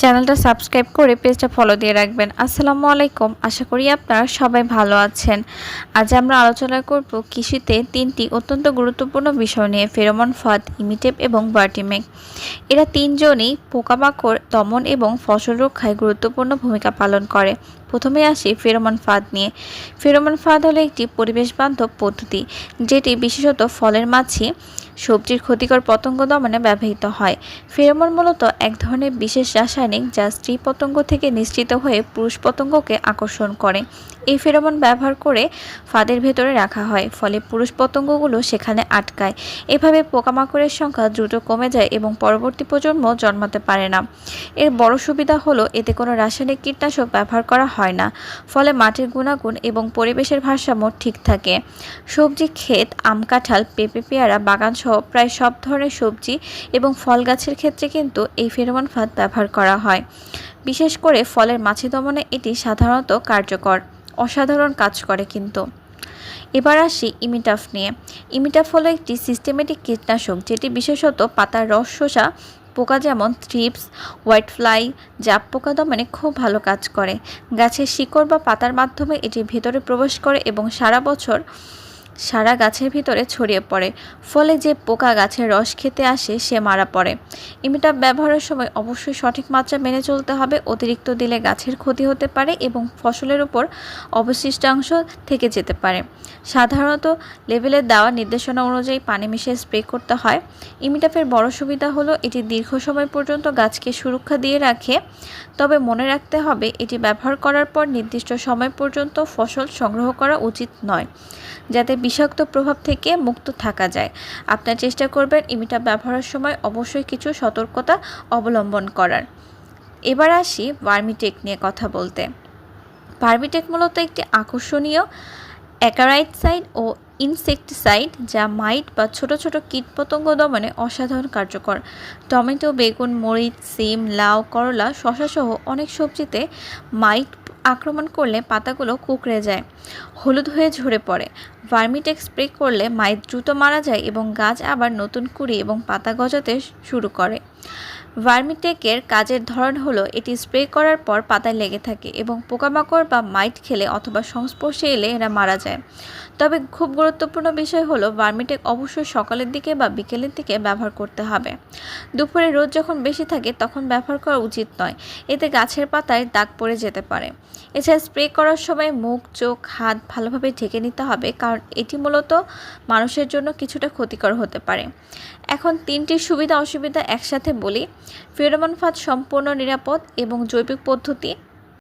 চ্যানেলটা সাবস্ক্রাইব করে পেজটা ফলো দিয়ে রাখবেন। আসসালামু আলাইকুম। আশা করি আপনারা সবাই ভালো আছেন। আজ আমরা আলোচনা করব কৃষিতে তিনটি অত্যন্ত গুরুত্বপূর্ণ বিষয় নিয়ে, ফেরোমন ফাঁদ, ইমিটেপ এবং বার্টিমেক। এরা তিনজনই পোকামাকড়, দমন এবং ফসল রক্ষায় গুরুত্বপূর্ণ ভূমিকা পালন করে। প্রথমে আসি ফেরোমন ফাঁদ নিয়ে। ফেরোমন ফাঁদ হলো একটি পরিবেশ বান্ধব পদ্ধতি, যেটি বিশেষত ফলের মাছি সবজির ক্ষতিকর পতঙ্গ দমনে ব্যবহৃত হয়। ফেরোমন মূলত এক ধরনের বিশেষ রাসায়নিক যা স্ত্রী পতঙ্গ থেকে নিশ্চিত হয়ে পুরুষ পতঙ্গকে আকর্ষণ করে। এই ফেরোমন ব্যবহার করে ফাঁদের ভেতরে রাখা হয়, ফলে পুরুষ পতঙ্গগুলো সেখানে আটকায়। এভাবে পোকামাকড়ের সংখ্যা দ্রুত কমে যায় এবং পরবর্তী প্রজন্ম জন্মাতে পারে না। এর বড় সুবিধা হলো এতে কোনো রাসায়নিক কীটনাশক ব্যবহার করা হয় না, ফলে মাটির গুণাগুণ এবং পরিবেশের ভারসাম্য ঠিক থাকে। সবজি, ক্ষেত, আম, কাঁঠাল, পেঁপে, পেয়ারা, বাগান সহ প্রায় সব ধরনের সবজি এবং ফল গাছের ক্ষেত্রে কিন্তু এই ফেরোমন ফাঁদ ব্যবহার করা হয়। বিশেষ করে ফলের মাছি দমনে এটি সাধারণত কার্যকর, অসাধারণ কাজ করে কিন্তু। এবার আসি ইমিটাফ নিয়ে। ইমিটাফ হলো একটি সিস্টেমেটিক কীটনাশক যেটি বিশেষত পাতার রস শোষা পোকা যেমন থ্রিপস হোয়াইট ফ্লাই জাপ পোকা দমনে খুব ভালো কাজ করে। গাছের শিকড় বা পাতার মাধ্যমে এটি ভেতরে প্রবেশ করে এবং সারা বছর সারা গাছের ভিতরে ছড়িয়ে পড়ে। ফলে যে পোকা গাছের রস খেতে আসে, সে মারা পড়ে। ইমিটাপ ব্যবহারের সময় অবশ্যই সঠিক মাত্রা মেনে চলতে হবে। অতিরিক্ত দিলে গাছের ক্ষতি হতে পারে এবং ফসলের উপর অবশিষ্টাংশ থেকে যেতে পারে। সাধারণত লেভেলের দেওয়া নির্দেশনা অনুযায়ী পানি মিশিয়ে স্প্রে করতে হয়। ইমিটাপের বড় সুবিধা হলো, এটি দীর্ঘ সময় পর্যন্ত গাছকে সুরক্ষা দিয়ে রাখে। তবে মনে রাখতে হবে, এটি ব্যবহার করার পর নির্দিষ্ট সময় পর্যন্ত ফসল সংগ্রহ করা উচিত নয়, যাতে বিষাক্ত প্রভাব থেকে মুক্ত থাকা যায়। আপনার চেষ্টা করবেন ইমিটা ব্যবহারের সময় অবশ্যই কিছু সতর্কতা অবলম্বন করার। এবার আসি ভার্মিটেক নিয়ে কথা বলতে। ভার্মিটেক মূলত একটি আকর্ষণীয় অ্যাকারাইটসাইড ও ইনসেকটিসাইড যা মাইট বা ছোট ছোট কীটপতঙ্গ দমনে অসাধারণ কার্যকর। টমেটো, বেগুন, মরিচ, সিম, লাউ, করলা, শশাসহ অনেক সবজিতে মাইট আক্রমণ করলে পাতাগুলো কুকড়ে যায়, হলুদ হয়ে ঝরে পড়ে। ভার্মিটেক স্প্রে করলে মাইট দ্রুত মারা যায় এবং গাছ আবার নতুন কুড়ি এবং পাতা গজাতে শুরু করে। ভার্মিটেকের কাজের ধরন হলো এটি স্প্রে করার পর পাতায় লেগে থাকে এবং পোকামাকড় বা মাইট খেলে অথবা সংস্পর্শে এলে এরা মারা যায়। তবে খুব গুরুত্বপূর্ণ বিষয় হলো ভার্মিটেক অবশ্যই সকালের দিকে বা বিকেলের দিকে ব্যবহার করতে হবে। দুপুরে রোদ যখন বেশি থাকে তখন ব্যবহার করা উচিত নয়, এতে গাছের পাতায় দাগ পড়ে যেতে পারে। এছাড়া স্প্রে করার সময় মুখ, চোখ, হাত ভালোভাবে ঢেকে নিতে হবে কারণ এটি মূলত মানুষের জন্য কিছুটা ক্ষতিকর হতে পারে। এখন তিনটি সুবিধা অসুবিধা একসাথে বলি। ফেরোমন ফাঁদ সম্পূর্ণ নিরাপদ এবং জৈবিক পদ্ধতি